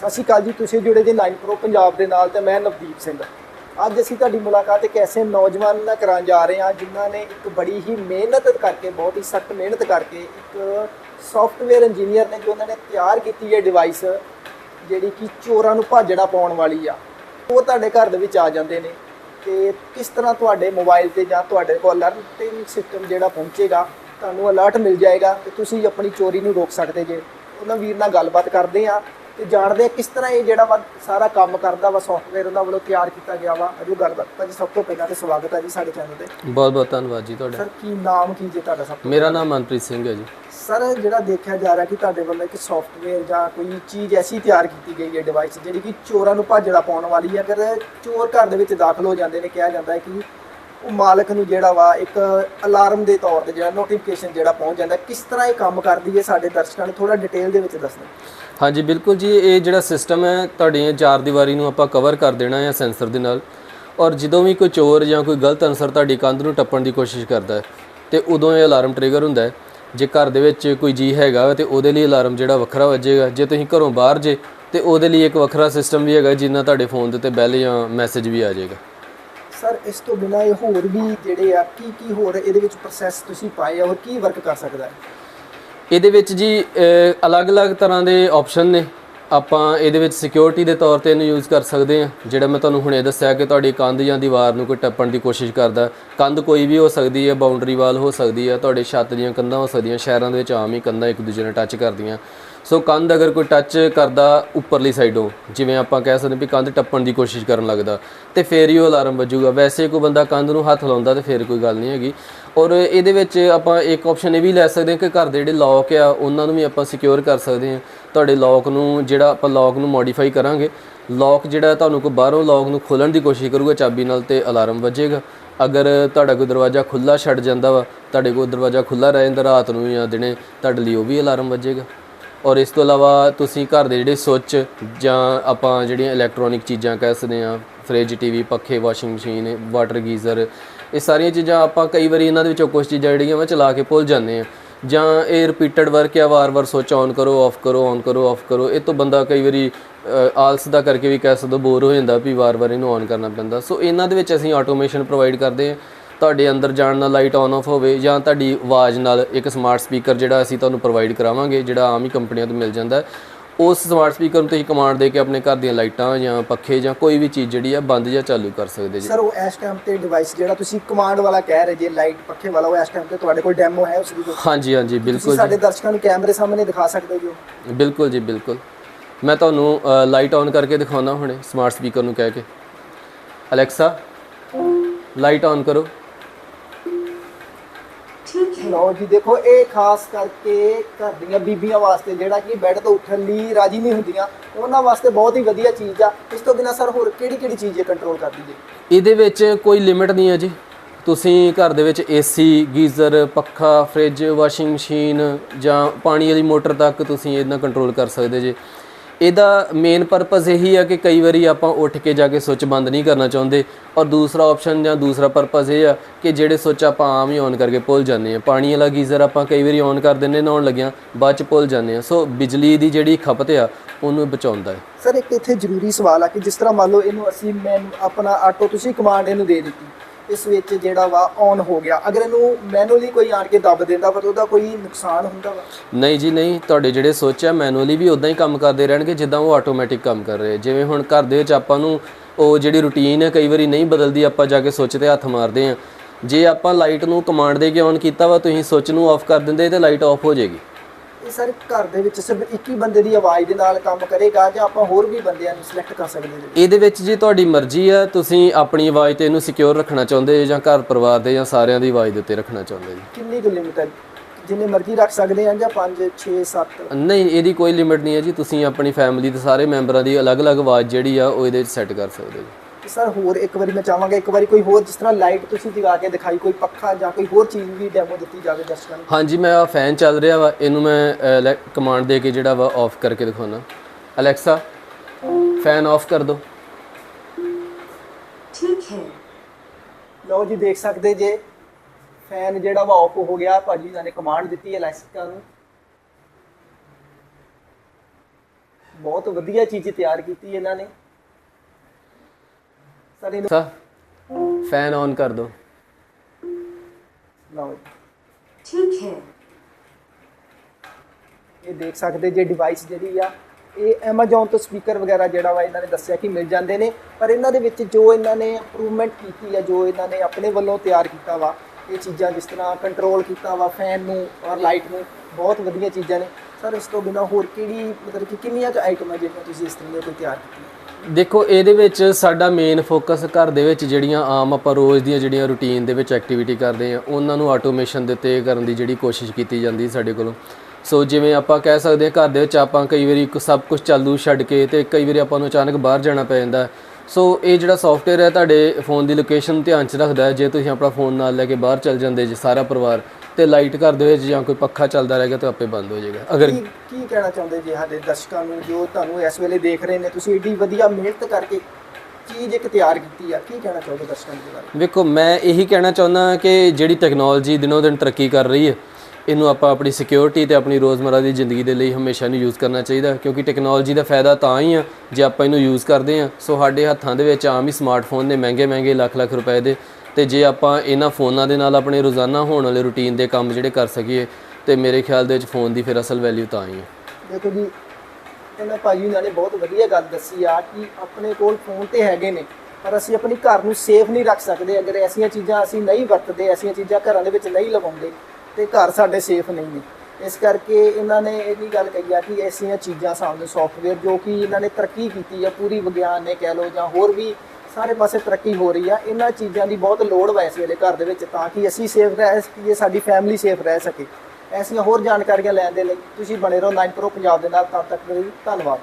ਸਤਿ ਸ਼੍ਰੀ ਅਕਾਲ ਜੀ, ਤੁਸੀਂ ਜੁੜੇ ਜੇ 9 ਪ੍ਰੋ ਪੰਜਾਬ ਦੇ ਨਾਲ ਤੇ ਮੈਂ ਨਵਦੀਪ ਸਿੰਘ। ਅੱਜ ਅਸੀਂ ਤੁਹਾਡੀ ਮੁਲਾਕਾਤ ਇੱਕ ਐਸੇ ਨੌਜਵਾਨ ਨਾਲ ਕਰਾਂ ਜਾ ਰਹੇ ਹਾਂ, ਜਿਨ੍ਹਾਂ ਨੇ ਇੱਕ ਬੜੀ ਹੀ ਮਿਹਨਤ ਕਰਕੇ, ਬਹੁਤ ਹੀ ਸਖਤ ਮਿਹਨਤ ਕਰਕੇ ਇੱਕ ਸੌਫਟਵੇਅਰ ਇੰਜੀਨੀਅਰ ਨੇ ਜੋ ਉਹਨਾਂ ਨੇ ਤਿਆਰ ਕੀਤੀ ਹੈ ਡਿਵਾਈਸ ਜਿਹੜੀ ਕਿ ਚੋਰਾਂ ਨੂੰ ਭਾਜੜਾ ਪਾਉਣ ਵਾਲੀ ਆ। ਉਹ ਤੁਹਾਡੇ ਘਰ ਦੇ ਵਿੱਚ ਆ ਜਾਂਦੇ ਨੇ ਤੇ ਕਿਸ ਤਰ੍ਹਾਂ ਤੁਹਾਡੇ ਮੋਬਾਈਲ ਤੇ ਜਾਂ ਤੁਹਾਡੇ ਕੋਲ ਅਲਰਟਿੰਗ ਸਿਸਟਮ ਜਿਹੜਾ ਪਹੁੰਚੇਗਾ, ਤੁਹਾਨੂੰ ਅਲਰਟ ਮਿਲ ਜਾਏਗਾ ਤੇ ਤੁਸੀਂ ਆਪਣੀ ਚੋਰੀ ਨੂੰ ਰੋਕ ਸਕਦੇ ਜੇ। ਉਹਨਾਂ ਵੀਰ ਨਾਲ ਗੱਲਬਾਤ ਕਰਦੇ ਆ ਤੇ ਜਾਣਦੇ ਆ ਕਿਸ ਤਰ੍ਹਾਂ ਇਹ ਜਿਹੜਾ ਵਾ ਸਾਰਾ ਕੰਮ ਕਰਦਾ ਵਾ ਸੌਫਟਵੇਅਰ ਉਹਨਾਂ ਵੱਲੋਂ ਤਿਆਰ ਕੀਤਾ ਗਿਆ ਵਾ। ਅਜੋ ਗੱਲਬਾਤ ਭਾਜੀ ਸਭ ਤੋਂ ਪਹਿਲਾਂ ਤੇ ਸਵਾਗਤ ਹੈ ਜੀ ਸਾਡੇ ਚੈਨਲ ਤੇ। ਬਹੁਤ ਬਹੁਤ ਧੰਨਵਾਦ ਜੀ ਤੁਹਾਡਾ। ਸਰ ਕੀ ਨਾਮ ਕੀ ਜੇ ਤੁਹਾਡਾ ਸਭ ਤੋਂ ਮੇਰਾ ਨਾਮ ਮਨਪ੍ਰੀਤ ਸਿੰਘ ਹੈ ਜੀ। ਸਰ ਜਿਹੜਾ ਦੇਖਿਆ ਜਾ ਰਿਹਾ ਕਿ ਤੁਹਾਡੇ ਵੱਲੋਂ ਇੱਕ ਸੌਫਟਵੇਅਰ ਜਾਂ ਕੋਈ ਚੀਜ਼ ਐਸੀ ਤਿਆਰ ਕੀਤੀ ਗਈ ਹੈ ਡਿਵਾਈਸ ਜਿਹੜੀ ਕਿ ਚੋਰਾਂ ਨੂੰ ਭਾਜੜਾ ਪਾਉਣ ਵਾਲੀ ਹੈ। ਅਗਰ ਚੋਰ ਘਰ ਦੇ ਵਿੱਚ ਦਾਖਲ ਹੋ ਜਾਂਦੇ ਨੇ ਕਿਹਾ ਜਾਂਦਾ ਹੈ ਕਿ ਉਹ ਮਾਲਕ ਨੂੰ ਜਿਹੜਾ ਵਾ ਇੱਕ ਅਲਾਰਮ ਦੇ ਤੌਰ ਤੇ ਜਿਹੜਾ ਨੋਟੀਫਿਕੇਸ਼ਨ ਜਿਹੜਾ ਪਹੁੰਚ ਜਾਂਦਾ। ਕਿਸ ਤਰ੍ਹਾਂ ਇਹ ਕੰਮ ਕਰਦੀ ਹੈ ਸਾਡੇ ਦਰਸ਼ਕਾਂ ਨੂੰ ਥੋੜਾ ਡਿਟੇਲ ਦੇ ਵਿੱਚ ਦੱਸਣਾ। ਹਾਂਜੀ, ਬਿਲਕੁਲ ਜੀ, ਇਹ ਜਿਹੜਾ ਸਿਸਟਮ ਹੈ, ਤੁਹਾਡੀਆਂ ਚਾਰ ਦੀਵਾਰੀ ਨੂੰ ਆਪਾਂ ਕਵਰ ਕਰ ਦੇਣਾ ਹੈ ਸੈਂਸਰ ਦੇ ਨਾਲ। ਔਰ ਜਦੋਂ ਵੀ ਕੋਈ ਚੋਰ ਜਾਂ ਕੋਈ ਗਲਤ ਅਨਸਰ ਤੁਹਾਡੀ ਕੰਧ ਨੂੰ ਟੱਪਣ ਦੀ ਕੋਸ਼ਿਸ਼ ਕਰਦਾ ਹੈ, ਤੇ ਉਦੋਂ ਇਹ ਅਲਾਰਮ ਟ੍ਰਿਗਰ ਹੁੰਦਾ ਹੈ। ਜੇ ਘਰ ਦੇ ਵਿੱਚ ਕੋਈ ਜੀ ਹੈਗਾ ਤੇ ਉਹਦੇ ਲਈ ਅਲਾਰਮ ਜਿਹੜਾ ਵੱਖਰਾ ਵੱਜੇਗਾ। ਜੇ ਤੁਸੀਂ ਘਰੋਂ ਬਾਹਰ ਜੇ, ਤੇ ਉਹਦੇ ਲਈ ਇੱਕ ਵੱਖਰਾ ਸਿਸਟਮ ਵੀ ਹੈਗਾ, ਜਿੰਨਾ ਤੁਹਾਡੇ ਫੋਨ ਦੇ ਉੱਤੇ ਬੈਲ ਜਾਂ ਮੈਸੇਜ ਵੀ ਆ ਜਾਏਗਾ। ਸਰ ਇਸ ਤੋਂ ਬਿਨਾਂ ਇਹ ਹੋਰ ਵੀ ਜਿਹੜੇ ਆ ਕੀ ਕੀ ਹੋਰ ਇਹਦੇ ਵਿੱਚ ਪ੍ਰੋਸੈਸ ਤੁਸੀਂ ਪਾਏ ਆ ਔਰ ਕੀ ਵਰਕ ਕਰ ਸਕਦਾ ਹੈ? ਇਹਦੇ ਵਿੱਚ ਜੀ ਅਲੱਗ-ਅਲੱਗ ਤਰ੍ਹਾਂ ਦੇ ਆਪਸ਼ਨ ਨੇ। ਆਪਾਂ ਇਹਦੇ ਵਿੱਚ ਸਿਕਿਉਰਿਟੀ ਦੇ ਤੌਰ ਤੇ ਇਹਨੂੰ ਯੂਜ਼ ਕਰ ਸਕਦੇ ਹਾਂ। ਜਿਹੜਾ ਮੈਂ ਤੁਹਾਨੂੰ ਹੁਣੇ ਦੱਸਿਆ ਕਿ ਤੁਹਾਡੀ ਕੰਧ ਜਾਂ ਦੀਵਾਰ ਨੂੰ ਕੋਈ ਟੱਪਣ ਦੀ ਕੋਸ਼ਿਸ਼ ਕਰਦਾ ਕੰਧ ਕੋਈ ਵੀ ਹੋ ਸਕਦੀ ਹੈ ਬਾਉਂਡਰੀ ਵਾਲ ਹੋ ਸਕਦੀ ਹੈ, ਤੁਹਾਡੇ ਛੱਤ ਦੀਆਂ ਕੰਧਾਂ ਹੋ ਸਕਦੀਆਂ, ਸ਼ਹਿਰਾਂ ਦੇ ਵਿੱਚ ਆਮ ਹੀ ਕੰਧਾਂ ਇੱਕ ਦੂਜੇ ਨਾਲ ਟੱਚ ਕਰਦੀਆਂ। ਸੋ ਕੰਧ ਅਗਰ ਕੋਈ ਟੱਚ ਕਰਦਾ ਉੱਪਰਲੀ ਸਾਈਡੋਂ ਜਿਵੇਂ ਆਪਾਂ ਕਹਿ ਸਕਦੇ ਵੀ ਕੰਧ ਟੱਪਣ ਦੀ ਕੋਸ਼ਿਸ਼ ਕਰਨ ਲੱਗਦਾ, ਤੇ ਫੇਰ ਹੀ ਉਹ ਅਲਾਰਮ ਵੱਜੂਗਾ। ਵੈਸੇ ਕੋਈ ਬੰਦਾ ਕੰਧ ਨੂੰ ਹੱਥ ਲਾਉਂਦਾ ਤੇ ਫੇਰ ਕੋਈ ਗੱਲ ਨਹੀਂ ਹੈਗੀ। ਔਰ ਇਹਦੇ ਵਿੱਚ ਆਪਾਂ ਇੱਕ ਆਪਸ਼ਨ ਇਹ ਵੀ ਲੈ ਸਕਦੇ ਹਾਂ ਕਿ ਘਰ ਦੇ ਜਿਹੜੇ ਲੌਕ ਆ, ਉਹਨਾਂ ਨੂੰ ਵੀ ਆਪਾਂ ਸਿਕਿਉਰ ਕਰ ਸਕਦੇ ਹਾਂ। ਤੁਹਾਡੇ ਲੌਕ ਨੂੰ ਜਿਹੜਾ ਆਪਾਂ ਲੌਕ ਨੂੰ ਮੋਡੀਫਾਈ ਕਰਾਂਗੇ। ਲੌਕ ਜਿਹੜਾ ਤੁਹਾਨੂੰ ਕੋਈ ਬਾਹਰੋਂ ਲੌਕ ਨੂੰ ਖੋਲਣ ਦੀ ਕੋਸ਼ਿਸ਼ ਕਰੂਗਾ ਚਾਬੀ ਨਾਲ ਤੇ ਅਲਾਰਮ ਵੱਜੇਗਾ। ਅਗਰ ਤੁਹਾਡਾ ਕੋਈ ਦਰਵਾਜ਼ਾ ਖੁੱਲਾ ਛੱਡ ਜਾਂਦਾ ਵਾ, ਤੁਹਾਡੇ ਕੋਲ ਦਰਵਾਜ਼ਾ ਖੁੱਲਾ ਰਹਿ ਜਾਂਦਾ ਰਾਤ ਨੂੰ ਜਾਂ ਦਿਨੇ, ਤੁਹਾਡੇ ਲਈ ਉਹ ਵੀ ਅਲਾਰਮ ਵੱਜੇਗਾ। ਔਰ ਇਸ ਤੋਂ ਇਲਾਵਾ ਤੁਸੀਂ ਘਰ ਦੇ ਜਿਹੜੇ ਸੁੱਚ ਜਾਂ ਆਪਾਂ ਜਿਹੜੀਆਂ ਇਲੈਕਟ੍ਰੋਨਿਕ ਚੀਜ਼ਾਂ ਕਹਿ ਸਕਦੇ ਆ ਫ੍ਰਿਜ ਟੀਵੀ ਪੱਖੇ ਵਾਸ਼ਿੰਗ ਮਸ਼ੀਨ ਵਾਟਰ ਗੀਜ਼ਰ ਇਹ ਸਾਰੀਆਂ ਚੀਜ਼ਾਂ ਆਪਾਂ ਕਈ ਵਾਰੀ ਇਹਨਾਂ ਦੇ ਵਿੱਚੋਂ ਕੁਝ ਚੀਜ਼ਾਂ ਜਿਹੜੀਆਂ ਵਾ ਚਲਾ ਕੇ ਭੁੱਲ ਜਾਂਦੇ ਆ ਜਾਂ ਇਹ ਰਿਪੀਟਡ ਵਰਕ ਆ, ਵਾਰ-ਵਾਰ ਸੁੱਚ ਆਨ ਕਰੋ ਆਫ ਕਰੋ ਆਨ ਕਰੋ ਆਫ ਕਰੋ, ਇਹ ਤੋਂ ਬੰਦਾ ਕਈ ਵਾਰੀ ਆਲਸ ਦਾ ਕਰਕੇ ਵੀ ਕਹਿ ਸਕਦੇ ਬੋਰ ਹੋ ਜਾਂਦਾ ਵੀ ਵਾਰ-ਵਾਰ ਇਹਨੂੰ ਆਨ ਕਰਨਾ ਪੈਂਦਾ। ਸੋ ਇਹਨਾਂ ਦੇ ਵਿੱਚ ਅਸੀਂ ਆਟੋਮੇਸ਼ਨ ਪ੍ਰੋਵਾਈਡ ਕਰਦੇ ਹਾਂ। ਤੁਹਾਡੇ ਅੰਦਰ ਜਾਣ ਨਾਲ ਲਾਈਟ ਆਨ ਆਫ ਹੋਵੇ ਜਾਂ ਤੁਹਾਡੀ ਆਵਾਜ਼ ਨਾਲ ਇੱਕ ਸਮਾਰਟ ਸਪੀਕਰ ਜਿਹੜਾ ਅਸੀਂ ਤੁਹਾਨੂੰ ਪ੍ਰੋਵਾਈਡ ਕਰਾਵਾਂਗੇ ਜਿਹੜਾ ਆਮ ਹੀ ਕੰਪਨੀਆਂ ਤੋਂ ਮਿਲ ਜਾਂਦਾ। ਉਸ ਸਮਾਰਟ ਸਪੀਕਰ ਨੂੰ ਤੁਸੀਂ ਕਮਾਂਡ ਦੇ ਕੇ ਆਪਣੇ ਘਰ ਦੀਆਂ ਲਾਈਟਾਂ ਜਾਂ ਪੱਖੇ ਜਾਂ ਕੋਈ ਵੀ ਚੀਜ਼ ਜਿਹੜੀ ਆ ਬੰਦ ਜਾਂ ਚਾਲੂ ਕਰ ਸਕਦੇ ਜੀ। ਸਰ ਉਹ ਇਸ ਟਾਈਮ ਤੇ ਡਿਵਾਈਸ ਜਿਹੜਾ ਤੁਸੀਂ ਕਮਾਂਡ ਵਾਲਾ ਕਹਿ ਰਹੇ ਜੇ ਲਾਈਟ ਪੱਖੇ ਵਾਲਾ ਉਹ ਇਸ ਟਾਈਮ ਤੇ ਤੁਹਾਡੇ ਕੋਲ ਡੈਮੋ ਹੈ ਉਸ ਦੀ? ਹਾਂਜੀ ਹਾਂਜੀ ਬਿਲਕੁਲ ਸਾਡੇ ਦਰਸ਼ਕਾਂ ਨੂੰ ਕੈਮਰੇ ਸਾਹਮਣੇ ਦਿਖਾ ਸਕਦੇ ਹੋ ਬਿਲਕੁਲ ਜੀ ਬਿਲਕੁਲ। ਮੈਂ ਤੁਹਾਨੂੰ ਲਾਈਟ ਆਨ ਕਰਕੇ ਦਿਖਾਉਣਾ ਹੁਣੇ ਸਮਾਰਟ ਸਪੀਕਰ ਨੂੰ ਕਹਿ ਕੇ। ਅਲੈਕਸਾ ਲਾਈਟ ਆਨ ਕਰੋ। ਲਓ ਜੀ, ਦੇਖੋ, ਇਹ ਖਾਸ ਕਰਕੇ ਘਰ ਦੀਆਂ ਬੀਬੀਆਂ ਵਾਸਤੇ ਜਿਹੜਾ ਕਿ ਬੈੱਡ ਤੋਂ ਉੱਠਣ ਲਈ ਰਾਜੀ ਨਹੀਂ ਹੁੰਦੀਆਂ, ਉਹਨਾਂ ਵਾਸਤੇ ਬਹੁਤ ਹੀ ਵਧੀਆ ਚੀਜ਼ ਆ। ਇਸ ਤੋਂ ਬਿਨਾ, ਸਰ, ਹੋਰ ਕਿਹੜੀ ਕਿਹੜੀ ਚੀਜ਼ ਕੰਟਰੋਲ ਕਰਦੀ ਜੀ? ਇਹਦੇ ਵਿੱਚ ਕੋਈ ਲਿਮਿਟ ਨਹੀਂ ਹੈ ਜੀ। ਤੁਸੀਂ ਘਰ ਦੇ ਵਿੱਚ ਏਸੀ ਗੀਜ਼ਰ, ਪੱਖਾ ਫ੍ਰਿਜ ਵਾਸ਼ਿੰਗ ਮਸ਼ੀਨ ਜਾਂ ਪਾਣੀ ਵਾਲੀ ਮੋਟਰ ਤੱਕ ਤੁਸੀਂ ਇਹਨਾਂ ਕੰਟਰੋਲ ਕਰ ਸਕਦੇ ਜੇ। ਇਹਦਾ ਮੇਨ ਪਰਪਸ ਇਹੀ ਆ ਕਿ ਕਈ ਵਾਰੀ ਆਪਾਂ ਉੱਠ ਕੇ ਜਾ ਕੇ ਸੁੱਚ ਬੰਦ ਨਹੀਂ ਕਰਨਾ ਚਾਹੁੰਦੇ ਔਰ ਦੂਸਰਾ ਆਪਸ਼ਨ ਜਾਂ ਦੂਸਰਾ ਪਰਪਸ ਇਹ ਆ ਕਿ ਜਿਹੜੇ ਸੁੱਚ ਆਪਾਂ ਆਮ ਹੀ ਔਨ ਕਰਕੇ ਭੁੱਲ ਜਾਂਦੇ ਆ ਪਾਣੀ ਵਾਲਾ ਗੀਜ਼ਰ ਆਪਾਂ ਕਈ ਵਾਰੀ ਔਨ ਕਰ ਦਿੰਦੇ, ਨਹਾਉਣ ਲੱਗਿਆਂ, ਬਾਅਦ ਚ ਭੁੱਲ ਜਾਂਦੇ ਆ ਸੋ ਬਿਜਲੀ ਦੀ ਜਿਹੜੀ ਖਪਤ ਆ, ਉਹਨੂੰ ਬਚਾਉਂਦਾ ਹੈ। ਸਰ, ਇੱਕ ਇੱਥੇ ਜ਼ਰੂਰੀ ਸਵਾਲ ਆ ਕਿ ਜਿਸ ਤਰ੍ਹਾਂ ਮੰਨ ਲਓ ਇਹਨੂੰ ਅਸੀਂ ਮੈਨ ਆਪਣਾ ਆਟੋ ਤੁਸੀਂ ਕਮਾਂਡ ਇਹਨੂੰ ਦੇ ਦਿੱਤੀ। ਇਸ ਵਿੱਚ ਜਿਹੜਾ ਵਾ ਔਨ ਹੋ ਗਿਆ। ਅਗਰ ਇਹਨੂੰ ਮੈਨੂਅਲੀ ਕੋਈ ਆਣ ਕੇ ਦੱਬ ਦਿੰਦਾ ਪਰ ਉਹਦਾ ਕੋਈ ਨੁਕਸਾਨ ਹੁੰਦਾ ਵਾ। ਨਹੀਂ ਜੀ, ਨਹੀਂ। ਤੁਹਾਡੇ ਜਿਹੜੇ ਸੋਚ ਆ ਮੈਨੂਅਲੀ ਵੀ ਉਦਾਂ ਹੀ ਕੰਮ ਕਰਦੇ ਰਹਿਣਗੇ ਜਿੱਦਾਂ ਉਹ ਆਟੋਮੈਟਿਕ ਕੰਮ ਕਰ ਰਹੇ ਜਿਵੇਂ ਹੁਣ ਘਰ ਦੇ ਵਿੱਚ ਆਪਾਂ ਨੂੰ ਉਹ ਜਿਹੜੀ ਰੁਟੀਨ ਹੈ ਕਈ ਵਾਰੀ ਨਹੀਂ ਬਦਲਦੀ, ਆਪਾਂ ਜਾ ਕੇ ਸੁੱਚ ਤੇ ਹੱਥ ਮਾਰਦੇ ਆ। ਜੇ ਆਪਾਂ ਲਾਈਟ ਨੂੰ ਕਮਾਂਡ ਦੇ ਕੇ ਔਨ ਕੀਤਾ ਵਾ, ਤੁਸੀਂ ਸੋਚ ਨੂੰ ਆਫ ਕਰ ਦਿੰਦੇ ਤੇ ਲਾਈਟ ਆਫ ਹੋ ਜਾਏਗੀ। ਇਹ ਸਰ ਘਰ ਦੇ ਵਿੱਚ ਸਿਰਫ ਇੱਕ ਹੀ ਬੰਦੇ ਦੀ ਆਵਾਜ਼ ਦੇ ਨਾਲ ਕੰਮ ਕਰੇਗਾ ਜਾਂ ਆਪਾਂ ਹੋਰ ਵੀ ਬੰਦਿਆਂ ਨੂੰ ਸਿਲੈਕਟ ਕਰ ਸਕਦੇ ਹਾਂ? ਇਹਦੇ ਵਿੱਚ ਜੀ ਤੁਹਾਡੀ ਮਰਜ਼ੀ ਆ ਤੁਸੀਂ ਆਪਣੀ ਆਵਾਜ਼ ਤੇ ਇਹਨੂੰ ਸਿਕਿਉਰ ਰੱਖਣਾ ਚਾਹੁੰਦੇ ਜੇ ਜਾਂ ਘਰ ਪਰਿਵਾਰ ਦੇ ਜਾਂ ਸਾਰਿਆਂ ਦੀ ਆਵਾਜ਼ ਦੇ ਉੱਤੇ ਰੱਖਣਾ ਚਾਹੁੰਦੇ ਜੀ ਕਿੰਨੀ ਕੁ ਲਿਮਿਟ ਹੈ? ਜਿੰਨੇ ਮਰਜ਼ੀ ਰੱਖ ਸਕਦੇ ਹਾਂ ਜਾਂ 5 6 7 ਨਹੀਂ ਇਹਦੀ ਕੋਈ ਲਿਮਿਟ ਨਹੀਂ ਹੈ ਜੀ ਤੁਸੀਂ ਆਪਣੀ ਫੈਮਿਲੀ ਦੇ ਸਾਰੇ ਮੈਂਬਰਾਂ ਦੀ ਅਲੱਗ-ਅਲੱਗ ਆਵਾਜ਼ ਜਿਹੜੀ ਆ ਉਹ ਇਹਦੇ ਵਿੱਚ ਸੈੱਟ ਕਰ ਸਕਦੇ ਜੀ। ਸਰ ਹੋਰ ਇੱਕ ਵਾਰੀ ਮੈਂ ਚਾਹਾਂਗਾ ਇੱਕ ਵਾਰੀ ਕੋਈ ਹੋਰ ਜਿਸ ਤਰ੍ਹਾਂ ਲਾਈਟ ਤੁਸੀਂ ਜਗਾ ਕੇ ਦਿਖਾਈ ਕੋਈ ਪੱਖਾ ਜਾਂ ਕੋਈ ਹੋਰ ਚੀਜ਼ ਵੀ ਡੈਮੋ ਦਿੱਤੀ ਜਾਵੇ ਦਰਸ਼ਕਾਂ ਨੂੰ ਹਾਂਜੀ ਮੈਂ ਆ ਫੈਨ ਚੱਲ ਰਿਹਾ ਵਾ ਇਹਨੂੰ ਮੈਂ ਕਮਾਂਡ ਦੇ ਕੇ ਜਿਹੜਾ ਵਾ ਆਫ ਕਰਕੇ ਦਿਖਾਉਣਾ ਅਲੈਕਸਾ ਫੈਨ ਆਫ ਕਰ ਦਿਓ ਠੀਕ ਹੈ। ਲਓ ਜੀ ਦੇਖ ਸਕਦੇ ਜੇ ਫੈਨ ਜਿਹੜਾ ਵਾ ਆਫ ਹੋ ਗਿਆ ਭਾਜੀ ਨੇ ਕਮਾਂਡ ਦਿੱਤੀ ਅਲੈਕਸਾ ਨੂੰ। ਬਹੁਤ ਵਧੀਆ ਚੀਜ਼ ਤਿਆਰ ਕੀਤੀ ਇਹਨਾਂ ਨੇ। ਸਾਡੇ ਸਰ ਫੈਨ ਔਨ ਕਰ ਦਿਓ। ਲਓ ਠੀਕ ਹੈ। ਇਹ ਦੇਖ ਸਕਦੇ ਜੇ ਡਿਵਾਈਸ ਜਿਹੜੀ ਆ ਇਹ Amazon ਤੋਂ ਸਪੀਕਰ ਵਗੈਰਾ ਜਿਹੜਾ ਵਾ ਇਹਨਾਂ ਨੇ ਦੱਸਿਆ ਕਿ ਮਿਲ ਜਾਂਦੇ ਨੇ ਪਰ ਇਹਨਾਂ ਦੇ ਵਿੱਚ ਜੋ ਇਹਨਾਂ ਨੇ ਇੰਪਰੂਵਮੈਂਟ ਕੀਤੀ ਆ ਜੋ ਇਹਨਾਂ ਨੇ ਆਪਣੇ ਵੱਲੋਂ ਤਿਆਰ ਕੀਤਾ ਵਾ ਇਹ ਚੀਜ਼ਾਂ ਜਿਸ ਤਰ੍ਹਾਂ ਕੰਟਰੋਲ ਕੀਤਾ ਵਾ ਫੈਨ ਨੂੰ ਔਰ ਲਾਈਟ ਨੂੰ ਬਹੁਤ ਵਧੀਆ ਚੀਜ਼ਾਂ ਨੇ। ਸਰ ਇਸ ਤੋਂ ਬਿਨਾ ਹੋਰ ਕਿਹੜੀ ਮਤਲਬ ਕਿ ਕਿੰਨੀਆਂ ਕੁ ਆਈਟਮਾਂ ਜਿਹੜੀਆਂ ਤੁਸੀਂ ਇਸ ਤਰ੍ਹਾਂ ਦੇ ਕੋਈ ਤਿਆਰ ਕੀਤੀਆਂ? ਦੇਖੋ, ਇਹਦੇ ਵਿੱਚ ਸਾਡਾ ਮੇਨ ਫੋਕਸ ਘਰ ਦੇ ਵਿੱਚ ਜਿਹੜੀਆਂ ਆਮ ਆਪਾਂ ਰੋਜ਼ ਦੀਆਂ ਜਿਹੜੀਆਂ ਰੂਟੀਨ ਦੇ ਵਿੱਚ ਐਕਟੀਵਿਟੀ ਕਰਦੇ ਆ ਉਹਨਾਂ ਨੂੰ ਆਟੋਮੇਸ਼ਨ ਦੇ ਉੱਤੇ ਕਰਨ ਦੀ ਜਿਹੜੀ ਕੋਸ਼ਿਸ਼ ਕੀਤੀ ਜਾਂਦੀ ਸਾਡੇ ਕੋਲੋਂ। ਸੋ ਜਿਵੇਂ ਆਪਾਂ ਕਹਿ ਸਕਦੇ ਹਾਂ, ਘਰ ਦੇ ਵਿੱਚ ਆਪਾਂ ਕਈ ਵਾਰੀ ਇੱਕ ਸਭ ਕੁਝ ਚਾਲੂ ਛੱਡ ਕੇ ਤੇ ਕਈ ਵਾਰੀ ਆਪਾਂ ਨੂੰ ਅਚਾਨਕ ਬਾਹਰ ਜਾਣਾ ਪੈ ਜਾਂਦਾ। ਸੋ ਇਹ ਜਿਹੜਾ ਸੌਫਟਵੇਅਰ ਹੈ ਤੁਹਾਡੇ ਫੋਨ ਦੀ ਲੋਕੇਸ਼ਨ ਧਿਆਨ 'ਚ ਰੱਖਦਾ ਹੈ, ਜੇ ਤੁਸੀਂ ਆਪਣਾ ਫੋਨ ਨਾਲ ਲੈ ਕੇ ਬਾਹਰ ਚੱਲ ਜਾਂਦੇ ਜੇ ਸਾਰਾ ਪਰਿਵਾਰ ਤੇ ਲਾਈਟ ਘਰ ਦੇ ਵਿੱਚ ਜਾਂ ਕੋਈ ਪੱਖਾ ਚੱਲਦਾ ਰਹੇਗਾ ਤਾਂ ਆਪੇ ਬੰਦ ਹੋ ਜਾਏਗਾ। ਅਗਰ ਕੀ ਕੀ ਕਹਿਣਾ ਚਾਹੁੰਦੇ ਜੀ ਸਾਡੇ ਦਰਸ਼ਕਾਂ ਨੂੰ ਜੋ ਤੁਹਾਨੂੰ ਇਸ ਵੇਲੇ ਦੇਖ ਰਹੇ ਨੇ? ਤੁਸੀਂ ਏਡੀ ਵਧੀਆ ਮਿਹਨਤ ਕਰਕੇ ਚੀਜ਼ ਇੱਕ ਤਿਆਰ ਕੀਤੀ ਆ। ਕੀ ਕਹਿਣਾ ਚਾਹੋਗੇ ਦਰਸ਼ਕਾਂ ਦੇ ਬਾਰੇ? ਵੇਖੋ ਮੈਂ ਇਹੀ ਕਹਿਣਾ ਚਾਹੁੰਦਾ ਕਿ ਜਿਹੜੀ ਟੈਕਨੋਲੋਜੀ ਦਿਨੋਂ ਦਿਨ ਤਰੱਕੀ ਕਰ ਰਹੀ ਹੈ ਇਹਨੂੰ ਆਪਾਂ ਆਪਣੀ ਸਿਕਿਉਰਿਟੀ ਤੇ ਆਪਣੀ ਰੋਜ਼ਮਰਾ ਦੀ ਜ਼ਿੰਦਗੀ ਦੇ ਲਈ ਹਮੇਸ਼ਾ ਨੂੰ ਯੂਜ਼ ਕਰਨਾ ਚਾਹੀਦਾ ਕਿਉਂਕਿ ਟੈਕਨੋਲੋਜੀ ਦਾ ਫਾਇਦਾ ਤਾਂ ਹੀ ਆ ਜੇ ਆਪਾਂ ਇਹਨੂੰ ਯੂਜ਼ ਕਰਦੇ ਆ ਸੋ ਸਾਡੇ ਹੱਥਾਂ ਦੇ ਵਿੱਚ ਆਮ ਹੀ ਸਮਾਰਟਫੋਨ ਨੇ ਮਹਿੰਗੇ ਮਹਿੰਗੇ ਲੱਖ ਲੱਖ ਰੁਪਏ ਦੇ ਤੇ ਜੇ ਆਪਾਂ ਇਹਨਾਂ ਫੋਨਾਂ ਦੇ ਨਾਲ ਆਪਣੇ ਰੋਜ਼ਾਨਾ ਹੋਣ ਵਾਲੇ ਰੁਟੀਨ ਦੇ ਕੰਮ ਜਿਹੜੇ ਕਰ ਸਕੀਏ, ਤੇ ਮੇਰੇ ਖਿਆਲ ਦੇ ਵਿੱਚ ਫੋਨ ਦੀ ਫਿਰ ਅਸਲ ਵੈਲਿਊ ਤਾਂ ਹੀ ਹੈ। ਦੇਖੋ ਜੀ, ਇਹਨਾਂ ਭਾਜੀ ਉਹਨਾਂ ਨੇ ਬਹੁਤ ਵਧੀਆ ਗੱਲ ਦੱਸੀ ਆ ਕਿ ਆਪਣੇ ਕੋਲ ਫੋਨ ਤੇ ਹੈਗੇ ਨੇ, ਪਰ ਅਸੀਂ ਆਪਣੀ ਘਰ ਨੂੰ ਸੇਫ ਨਹੀਂ ਰੱਖ ਸਕਦੇ। ਅਗਰ ਐਸੀਆਂ ਚੀਜ਼ਾਂ ਅਸੀਂ ਨਹੀਂ ਵਰਤਦੇ, ਐਸੀਆਂ ਚੀਜ਼ਾਂ ਘਰਾਂ ਦੇ ਵਿੱਚ ਨਹੀਂ ਲਵਾਉਂਦੇ, ਤੇ ਘਰ ਸਾਡੇ ਸੇਫ ਨਹੀਂ ਨੇ। ਇਸ ਕਰਕੇ ਇਹਨਾਂ ਨੇ ਇਹ ਵੀ ਗੱਲ ਕਹੀ ਆ ਕਿ ਐਸੀਆਂ ਚੀਜ਼ਾਂ ਸਾਨੂੰ ਸੌਫਟਵੇਅਰ ਜੋ ਕਿ ਇਹਨਾਂ ਨੇ ਤਰੱਕੀ ਕੀਤੀ ਆ, ਪੂਰੀ ਵਿਗਿਆਨ ਨੇ ਕਹਿ ਲਓ ਜਾਂ ਹੋਰ ਵੀ ਸਾਰੇ ਪਾਸੇ ਤਰੱਕੀ ਹੋ ਰਹੀ ਆ। ਇਹਨਾਂ ਚੀਜ਼ਾਂ ਦੀ ਬਹੁਤ ਲੋੜ ਵਾ ਇਸ ਵੇਲੇ ਘਰ ਦੇ ਵਿੱਚ, ਤਾਂ ਕਿ ਅਸੀਂ ਸੇਫ ਰਹਿ ਸਕੀਏ, ਸਾਡੀ ਫੈਮਿਲੀ ਸੇਫ ਰਹਿ ਸਕੇ। ਐਸੀਆਂ ਹੋਰ ਜਾਣਕਾਰੀਆਂ ਲੈਣ ਦੇ ਲਈ ਤੁਸੀਂ ਬਣੇ ਰਹੋ 9 ਪ੍ਰੋ ਪੰਜਾਬ ਦੇ ਨਾਲ, ਤਦ ਤੱਕ ਲਈ ਧੰਨਵਾਦ।